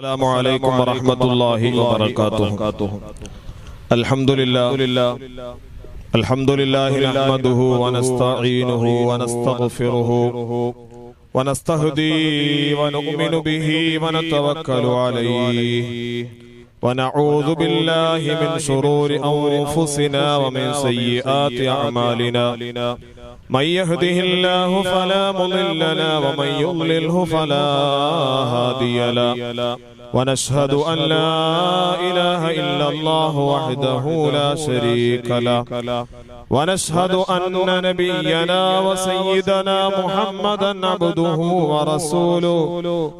السلام عليكم ورحمة الله وبركاته الحمد لله الحمد لله نحمده ونستعينه ونستغفره ونستهدي ونؤمن به ونتوكل عليه ونعوذ بالله من شرور أنفسنا ومن سيئات أعمالنا من يهده الله فلا مضل له ومن يضلله فلا هادي له. ونشهد أن لا إله إلا الله وحده لا شريك له. ونشهد أن نبينا وسيدنا محمدا عبده ورسوله.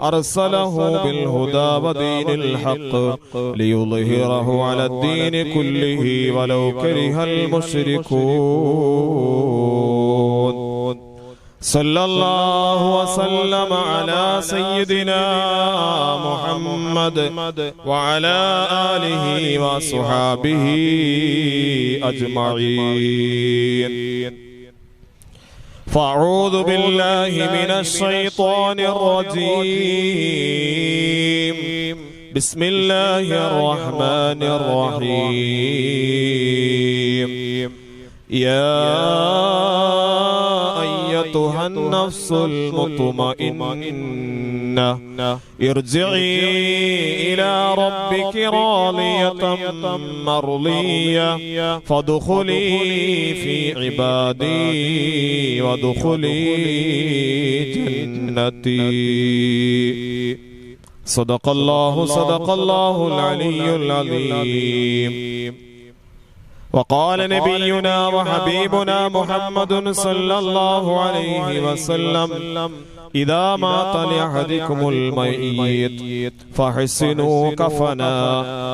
أرسله بالهدى ودين الحق ليظهره على الدين كله ولو كره المشركون. صلى الله وسلم على سيدنا محمد وعلى آله وصحابه أجمعين. فأعوذ بالله من الشيطان الرجيم. بسم الله الرحمن الرحيم. يا أيتها النفس المطمئنة ارجعي إلى ربك راضية مرضية فادخلي في عبادي وادخلي جنتي. صدق الله صدق الله العلي العظيم. وقال نبينا وحبيبنا محمد صلى الله عليه وسلم إذا مات لأحدكم الميت فحسنوا كفنا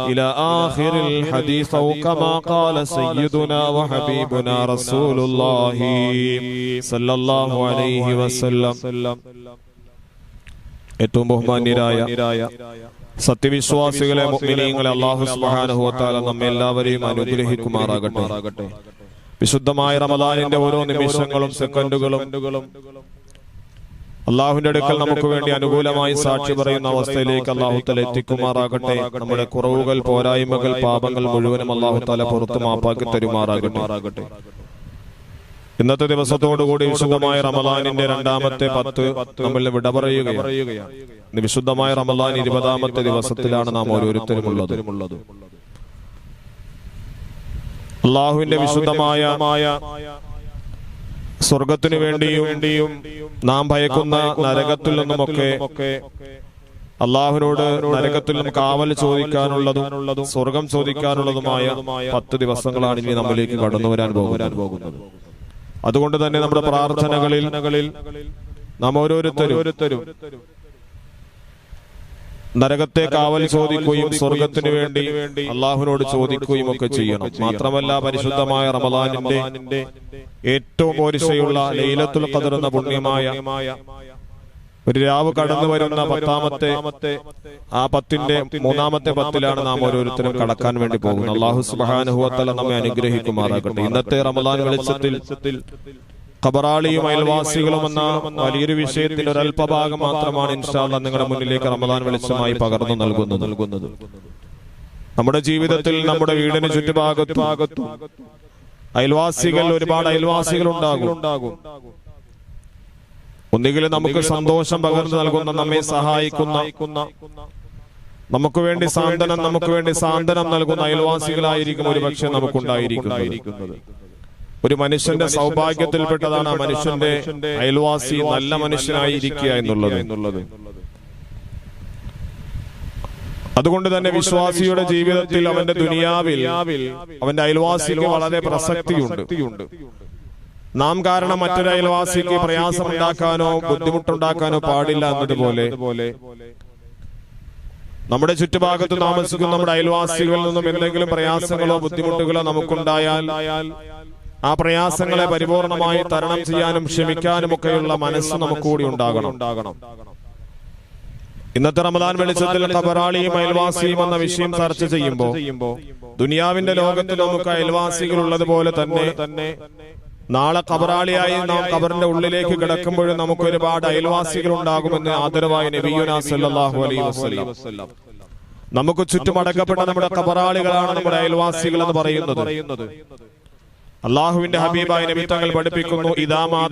إلى آخر الحديث أو كما قال سيدنا وحبيبنا رسول الله صلى الله عليه وسلم ഏറ്റവും ബഹുമാന്യരായ സത്യവിശ്വാസികളെ സുബ്ഹാനഹു വ തആല നമ്മെ എല്ലാവരെയും അനുഗ്രഹിക്കുമാറാകട്ടെ. വിശുദ്ധമായ റമദാനിന്റെ ഓരോ നിമിഷങ്ങളും സെക്കൻഡുകളും അള്ളാഹുവിന്റെ അടുക്കൽ നമുക്ക് വേണ്ടി അനുകൂലമായി സാക്ഷി പറയുന്ന അവസ്ഥയിലേക്ക് അള്ളാഹു തല എത്തിക്കുമാറാകട്ടെ. നമ്മുടെ കുറവുകൾ പോരായ്മകൾ പാപങ്ങൾ മുഴുവനും അള്ളാഹു തല പുറത്തു മാപ്പാക്കി തരുമാറാകട്ടെ. ഇന്നത്തെ ദിവസത്തോടുകൂടി വിശുദ്ധമായ റമലാനിന്റെ രണ്ടാമത്തെ പത്ത് നമ്മൾ വിട പറയുകയാണ്. വിശുദ്ധമായ റമലാൻ ഇരുപതാമത്തെ ദിവസത്തിലാണ് നാം ഓരോരുത്തരും ഉള്ളത് അള്ളാഹുവിന്റെ വിശുദ്ധമായ സ്വർഗത്തിനു വേണ്ടിയും വേണ്ടിയും നാം ഭയക്കുന്ന നരകത്തിൽ നിന്നുമൊക്കെ അള്ളാഹുനോട് നരകത്തിൽ നിന്നും കാവൽ ചോദിക്കാനുള്ളതും സ്വർഗം ചോദിക്കാനുള്ളതുമായ പത്ത് ദിവസങ്ങളാണ് ഇനി നമ്മളിലേക്ക് കടന്നു വരാൻ പോകുന്നത്. അതുകൊണ്ട് തന്നെ നമ്മുടെ പ്രാർത്ഥനകളിൽ നാം ഓരോരുത്തരും നരകത്തെ കാവൽ ചോദിക്കുകയും സ്വർഗത്തിനു വേണ്ടി അള്ളാഹുനോട് ചോദിക്കുകയും ഒക്കെ ചെയ്യണം. മാത്രമല്ല പരിശുദ്ധമായ റമദാനിന്റെ ഏറ്റവും ഓരിശയുള്ള ലൈലത്തുൽ ഖദർ എന്ന പുണ്യമായ ഒരു രാവ് കടന്നു വരുന്ന പത്താമത്തെ ആ പത്തിന്റെ മൂന്നാമത്തെ പത്തിലാണ് നാം ഓരോരുത്തരും കടക്കാൻ വേണ്ടി പോകുന്നത്. അള്ളാഹു സുബാനുഹുവത്തല നമ്മെ അനുഗ്രഹിക്കുമാറാകട്ടെ. ഇന്നത്തെ റമദാൻ വെളിച്ചത്തിൽ ഖബറാളിയും അയൽവാസികളും എന്ന വലിയൊരു വിഷയത്തിൽ അല്പഭാഗം മാത്രമാണ് ഇൻഷാല്ല നിങ്ങളുടെ മുന്നിലേക്ക് റമദാൻ വെളിച്ചമായി പകർന്നു നൽകുന്നത്. നൽകുന്നത്. നമ്മുടെ ജീവിതത്തിൽ നമ്മുടെ വീടിന് ചുറ്റുഭാഗത്തും അയൽവാസികൾ ഒരുപാട് അയൽവാസികൾ ഉണ്ടാകും ഒന്നുകിൽ നമുക്ക് സന്തോഷം പകർന്നു നൽകുന്ന നമ്മെ സഹായിക്കുന്ന നമുക്ക് വേണ്ടി സാന്ത്വനം നമുക്ക് വേണ്ടി സാന്ത്വനം നൽകുന്ന അയൽവാസികളായിരിക്കും ഒരുപക്ഷെ നമുക്കുണ്ടായിരിക്കുന്നത്. ഒരു മനുഷ്യന്റെ സൗഭാഗ്യത്തിൽപ്പെട്ടതാണ് ആ മനുഷ്യന്റെ അയൽവാസി നല്ല മനുഷ്യനായിരിക്കുക എന്നുള്ളത്. അതുകൊണ്ട് തന്നെ വിശ്വാസിയുടെ ജീവിതത്തിൽ അവന്റെ ദുനിയാവിൽ അവന്റെ അയൽവാസിക്ക് വളരെ പ്രസക്തിയുണ്ട്. നാം കാരണം മറ്റൊരു അയൽവാസിക്ക് പ്രയാസമുണ്ടാക്കാനോ ബുദ്ധിമുട്ടുണ്ടാക്കാനോ പാടില്ല എന്നതുപോലെ നമ്മുടെ ചുറ്റുഭാഗത്ത് താമസിക്കുന്ന നമ്മുടെ അയൽവാസികളിൽ നിന്നും എന്തെങ്കിലും പ്രയാസങ്ങളോ ബുദ്ധിമുട്ടുകളോ നമുക്കുണ്ടായാൽ ആ പ്രയാസങ്ങളെ പരിപൂർണമായി തരണം ചെയ്യാനും ക്ഷമിക്കാനും ഒക്കെയുള്ള മനസ്സ് നമുക്ക് കൂടി ഉണ്ടാകണം. ഇന്നത്തെ റമദാൻ വെളിച്ചത്തിൽ കബറാളിയും അയൽവാസിയും എന്ന വിഷയം ചർച്ച ചെയ്യുമ്പോൾ ദുനിയാവിന്റെ ലോകത്ത് നമുക്ക് അയൽവാസികൾ ഉള്ളതുപോലെ തന്നെ നാളെ കബറാളിയായി നാം കബറിന്റെ ഉള്ളിലേക്ക് കിടക്കുമ്പോഴും നമുക്ക് ഒരുപാട് അയൽവാസികൾ ഉണ്ടാകുമെന്ന് ആദരവായ നമുക്ക് ചുറ്റും അടക്കപ്പെട്ട നമ്മുടെ കബറാളികളാണ് നമ്മുടെ അയൽവാസികൾ എന്ന് പറയുന്നത്. അള്ളാഹുവിന്റെ ഹബീബായ നബി തങ്ങൾ പഠിപ്പിക്കുന്നു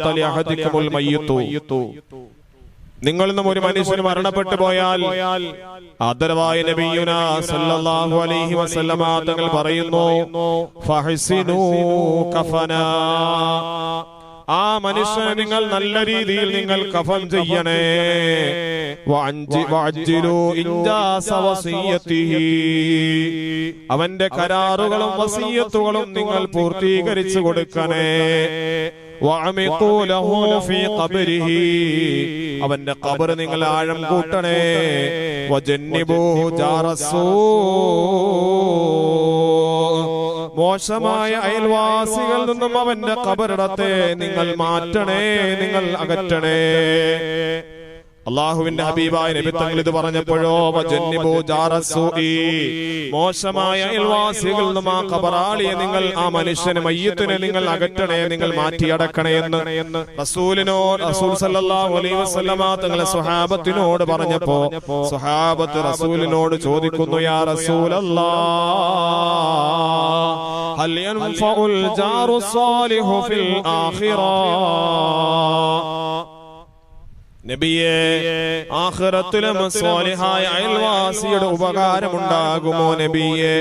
തലി അഹദിക്കുമുൽ മയ്യിത്തു. നിങ്ങളിൽ നിന്നും ഒരു മനുഷ്യന് മരണപ്പെട്ടു പോയാൽ ആദരവായ നബിയുന സല്ലല്ലാഹു അലൈഹി വസല്ലമ തങ്ങൾ പറയുന്നു ഫഹ്സിനൂ കഫനാ. ആ മനുഷ്യനെ നിങ്ങൾ നല്ല രീതിയിൽ നിങ്ങൾ കഫൻ ചെയ്യണേ. അവന്റെ കരാറുകളും വസീയത്തുകളും നിങ്ങൾ പൂർത്തീകരിച്ചു കൊടുക്കണേ. അവന്റെ ഖബർ നിങ്ങൾ ആഴം കൂട്ടണേ. മോശമായ അയൽവാസികളിൽ നിന്നും അവന്റെ കബറിടത്തെ നിങ്ങൾ മാറ്റണേ നിങ്ങൾ അകറ്റണേ. അള്ളാഹുവിന്റെ ഹബീബായ നിമിത്തങ്ങൾ ഇത് പറഞ്ഞപ്പോഴോ മോശമായ അയൽവാസികളിൽ നിന്നും ആ കബറാളിയെ നിങ്ങൾ ആ മനുഷ്യനെ മയ്യത്തിനെ നിങ്ങൾ അകറ്റണേ നിങ്ങൾ മാറ്റിയടക്കണേ എന്ന് റസൂലിനോ റസൂൽ സല്ലല്ലാഹു അലൈഹി വസല്ലമ തങ്ങളെ സ്വഹാബത്തിനോട് പറഞ്ഞപ്പോ സ്വഹാബത്ത് റസൂലിനോട് ചോദിക്കുന്നു യാ റസൂലല്ലാഹ് ഹൽ യൻഫഉൽ ജാറു ഫിൽ ആഖിറ? നബിയെ ആഖിറത്തിലും സ്വാലിഹായ അയൽവാസിയുടെ ഉപകാരമുണ്ടാകുമോ നബിയെ?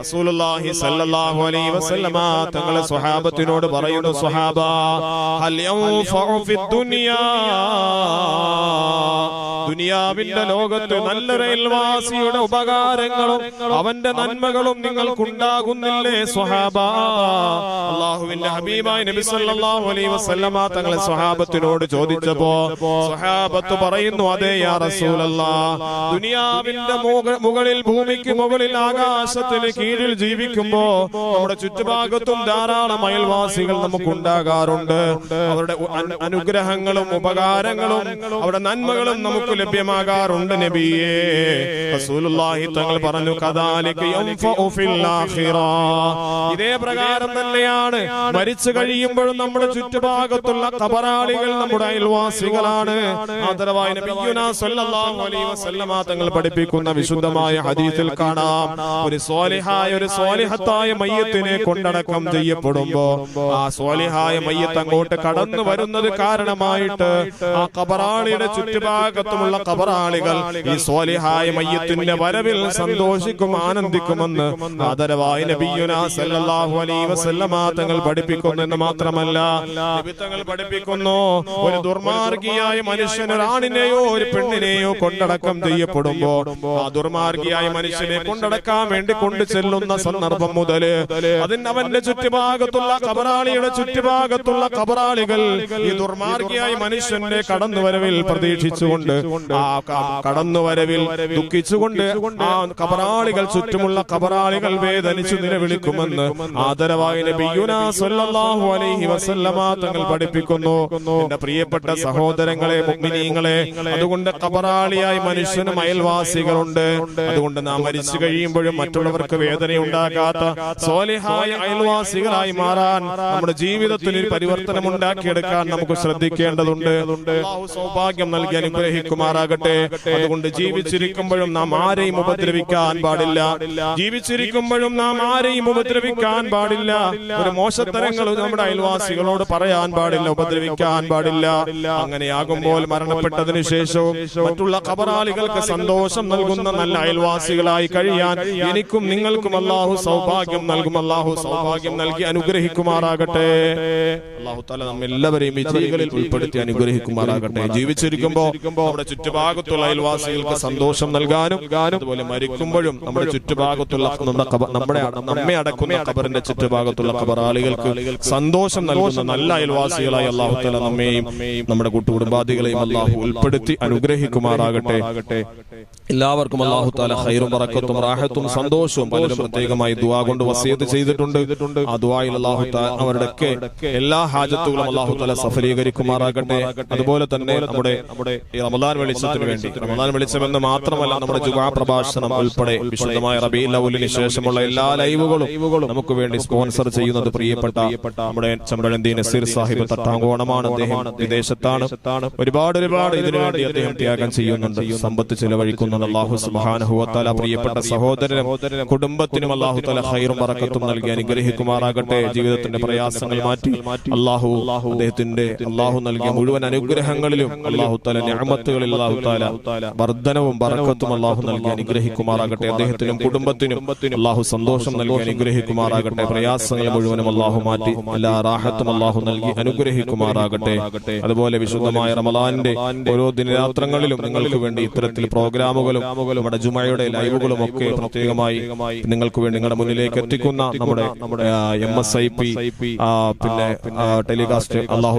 റസൂലുള്ളാഹി സല്ലല്ലാഹു അലൈഹി വസല്ലമ തങ്ങളെ സ്വഹാബത്തിനോട് പറയുന്നു സ്വഹാബ ഹൽ യൗഫു ഫിദ് ദുനിയാ. ദുനിയാവിന്റെ ലോകത്ത് നല്ലൊരു അയൽവാസിയുടെ ഉപകാരങ്ങളും അവന്റെ നന്മകളും നിങ്ങൾക്കുണ്ടാകുന്നില്ലേ സ്വഹാബ? അള്ളാഹുവിന്റെ ഹബീബായ നബി സല്ലല്ലാഹു അലൈഹി വസല്ലമ തങ്ങളെ സ്വഹാബത്തിനോട് ചോദിച്ചപ്പോ സ്വഹാബത്ത് പറയുന്നു അതേ യാ റസൂലല്ലാഹ് ദുനിയാവിന്റെ മുകളിൽ ഭൂമിക്ക് മുകളിൽ ആകാശത്തിന് കീഴിൽ ജീവിക്കുമ്പോ നമ്മുടെ ചുറ്റുഭാഗത്തും ധാരാളം അയൽവാസികൾ നമുക്കുണ്ടാകാറുണ്ട്. അവരുടെ അനുഗ്രഹങ്ങളും ഉപകാരങ്ങളും അവരുടെ നന്മകളും നമുക്ക് ലഭ്യമാകാറുണ്ട് നബിയേ. റസൂലുള്ളാഹി തങ്ങൾ പറഞ്ഞു കദാലിക യംഫഉ ഫിൽ ആഖിറ. ഇതേ പ്രകാരം തന്നെയാണ്. മരിച്ചു കഴിയുമ്പോഴും നമ്മുടെ ചുറ്റുഭാഗത്തുള്ള കബറാളികൾ നമ്മുടെ അയൽവാസികളാണ്. ആദരവായ നബിയുനാ സല്ലല്ലാഹു അലൈഹി വസല്ലമ തങ്ങൾ പഠിപ്പിക്കുന്ന വിശുദ്ധമായ ഹദീസിൽ കാണാം. ഒരു സ്വാലിഹായ ഒരു സ്വാലിഹത്തായ മയ്യത്തിനെ കൊണ്ടടക്കം ചെയ്യപ്പെടുമ്പോ ആ സ്വാലിഹായ മയ്യത്ത് അങ്ങോട്ട് കടന്നു വരുന്നത് കാരണമായിട്ട് ആ കബറാളിയുടെ ചുറ്റുഭാഗത്തുമുള്ള കബറാളികൾ ഈ സ്വാലിഹായ മയ്യത്തിന്റെ വരവിൽ സന്തോഷിക്കും ആനന്ദിക്കുമെന്ന് ആദരവായ നബിയുനാ സല്ലല്ലാഹു അലൈഹി വസല്ലമ തങ്ങൾ പഠിപ്പിക്കുന്നു എന്ന് മാത്രമല്ല. നബി തങ്ങൾ പഠിപ്പിക്കുന്നു. ഒരു ദുർമാർഗിയായ മനുഷ്യൻ ഒരാണിനെയോ ഒരു പെണ്ണിനെയോ കൊണ്ടടക്കം ചെയ്യപ്പെടുമ്പോ ആ ദുർമാർഗിയായ മനുഷ്യനെ കൊണ്ടടക്കാൻ വേണ്ടി കൊണ്ടു ചെല്ലുന്ന സന്ദർഭം മുതൽ അതിന് അവന്റെ ചുറ്റുഭാഗത്തുള്ള കബറാളിയുടെ ചുറ്റുഭാഗത്തുള്ള കബറാളികൾ ഈ ദുർമാർഗിയായ മനുഷ്യന്റെ കടന്നുവരവിൽ പ്രതീക്ഷിച്ചുകൊണ്ട് കടന്നുവരവിൽ ദുഃഖിച്ചുകൊണ്ട് ആ കബറാളികൾ ചുറ്റുമുള്ള കബറാളികൾ വേദനിച്ചു നിലവിളിക്കുമെന്ന് ആദരവായ നബിയുനാ സല്ലല്ലാഹു അലൈഹി വസല്ലമ തങ്ങൾ പഠിപ്പിക്കുന്നു. എന്റെ പ്രിയപ്പെട്ട സഹോദരങ്ങളെ മുഗ്മിനീങ്ങളെ അതുകൊണ്ട് കബറാളിയായി മനുഷ്യനും അയൽവാസികളുണ്ട്. അതുകൊണ്ട് നാം മരിച്ചു കഴിയുമ്പോഴും മറ്റുള്ളവർക്ക് വേദന ഉണ്ടാകാത്ത സോലിഹായ അയൽവാസികളായി മാറാൻ നമ്മുടെ ജീവിതത്തിൽ ഒരു പരിവർത്തനം ഉണ്ടാക്കിയെടുക്കാൻ നമുക്ക് ശ്രദ്ധിക്കേണ്ടതുണ്ട്. സൗഭാഗ്യം നൽകി അനുഗ്രഹിക്കുമാറാകട്ടെ അതുകൊണ്ട് ജീവിച്ചിരിക്കുമ്പോഴും നാം ആരെയും ഉപദ്രവിക്കാൻ പാടില്ല. ജീവിച്ചിരിക്കുമ്പോഴും നാം ആരെയും ഉപദ്രവിക്കാൻ പാടില്ല. ഒരു മോശത്തരങ്ങൾ നമ്മുടെ അയൽവാസികളോട് പറയാൻ പാടില്ല ഉപദ്രവിക്കാൻ പാടില്ല. അങ്ങനെയാകുമ്പോൾ മരണപ്പെട്ടതിന് ശേഷവും മറ്റുള്ള കബറാളികൾക്ക് സന്തോഷം നൽകുന്ന നല്ല അയൽവാസികളായി കഴിയാൻ എനിക്കും നിങ്ങൾക്കും അള്ളാഹു സൗഭാഗ്യം നൽകും. അള്ളാഹു സൗഭാഗ്യം നൽകി അനുഗ്രഹിക്കുമാറാകട്ടെ. അള്ളാഹു തല നമ്മെല്ലാവരെയും വിജയികളിൽ ഉൾപ്പെടുത്തി അനുഗ്രഹിക്കുമാറാകട്ടെ. ജീവിച്ചിരിക്കുമ്പോ നമ്മുടെ ചുറ്റുഭാഗത്തുള്ള അയൽവാസികൾക്ക് സന്തോഷം നൽകാനും അതുപോലെ മരിക്കുമ്പോഴും നമ്മുടെ ചുറ്റുഭാഗത്തുള്ള നമ്മുടെ നമ്മെ അടക്കുന്ന ഖബറിന്റെ ചുറ്റുഭാഗത്തുള്ള ഖബറാളികൾക്ക് സന്തോഷം നൽകുന്ന നല്ല അയൽവാസികളായി അള്ളാഹു തല നമ്മെയും നമ്മുടെ കൂട്ടുകുടുംബാദികളെയും അള്ളാഹു ഉൾപ്പെടുത്തി അനുഗ്രഹിക്കുമാറാകട്ടെ. എല്ലാവർക്കും അള്ളാഹു താല ഹൈറും പറക്കത്തും റാഹത്തും സന്തോഷവും പലരും പ്രത്യേകമായി ദുവാ കൊണ്ട് വസീത് ചെയ്തിട്ടുണ്ട്. ആ അള്ളാഹു അവരുടെ എല്ലാ ഹാജത്തുകളും അള്ളാഹു താല സഫലീകരിക്കുമാറാകട്ടെ. അതുപോലെ തന്നെ നമ്മുടെ റമദാൻ വെളിച്ചത്തിന് വേണ്ടി. റമദാൻ വെളിച്ചമെന്ന് മാത്രമല്ല നമ്മുടെ ജുമാ പ്രഭാഷണം ഉൾപ്പെടെ വിശുദ്ധമായ റബി ലൗലിന് ശേഷമുള്ള എല്ലാ ലൈവുകളും നമുക്ക് വേണ്ടി സ്പോൺസർ ചെയ്യുന്നത് പ്രിയപ്പെട്ട നമ്മുടെ ചമ്പഴന്തി നസീർ സാഹിബ് തട്ടാങ്കോണമാണ്. അദ്ദേഹം വിദേശത്താണ്. ഒരുപാട് ഒരുപാട് ഇതിനുവേണ്ടി അദ്ദേഹം ത്യാഗം ചെയ്യുന്നുണ്ട്. സമ്പത്ത് ചെലവഴിക്കുന്നത് അള്ളാഹു സുബാനഹുവത്താല പ്രിയപ്പെട്ട സഹോദരനും കുടുംബത്തിനും അള്ളാഹു തല ഹൈറും പറക്കത്തും നൽകി അനുഗ്രഹിക്കുമാറാകട്ടെ ജീവിതത്തിന്റെ പ്രയാസങ്ങൾ മാറ്റി അള്ളാഹു അദ്ദേഹത്തിന്റെ അള്ളാഹു നൽകിയ മുഴുവൻ അനുഗ്രഹങ്ങളിലും അള്ളാഹു തല ഞാമത്തുകളിൽ വർധനവും ബറക്കത്തും അള്ളാഹു നൽകി അനുഗ്രഹിക്കുമാറാകട്ടെ. അദ്ദേഹത്തിനും കുടുംബത്തിനും അള്ളാഹു സന്തോഷം നൽകി അനുഗ്രഹിക്കുമാറാകട്ടെ. പ്രയാസങ്ങൾ മുഴുവനും അള്ളാഹു മാറ്റി. എല്ലാ റാഹത്തും അള്ളാഹു നൽകി അനുഗ്രഹിക്കുമാറാകട്ടെ. അതുപോലെ വിശുദ്ധമായ റമലാന്റെ ഓരോ ദിനരാത്രങ്ങളിലും നിങ്ങൾക്ക് വേണ്ടി ഇത്തരത്തിൽ പ്രോഗ്രാമുകളും നമ്മുടെ ജുമയുടെ ലൈവുകളും ഒക്കെ പ്രത്യേകമായി നിങ്ങൾക്ക് വേണ്ടി നിങ്ങളുടെ മുന്നിലേക്ക് എത്തിക്കുന്ന നമ്മുടെ നമ്മുടെ എം എസ് ഐ പി പിന്നെ ടെലികാസ്റ്റ് അള്ളാഹു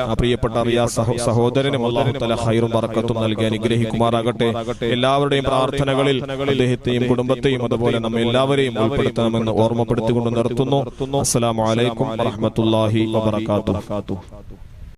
ആ പ്രിയപ്പെട്ട സഹോ- സഹോദരനും അള്ളാഹു തല ഹൈറും ബറക്കത്തും നൽകി അനുഗ്രഹിക്കുമാറാകട്ടെ. എല്ലാവരുടെയും പ്രാർത്ഥനകളിൽ അദ്ദേഹത്തെയും കുടുംബത്തെയും അതുപോലെ നമ്മെ എല്ലാവരെയും ഉൾപ്പെടുത്തണമെന്ന് ഓർമ്മപ്പെടുത്തിക്കൊണ്ട് നിർത്തുന്നു. അസ്സലാമു അലൈക്കും വറഹ്മത്തുള്ളാഹി വബറകാതുഹു.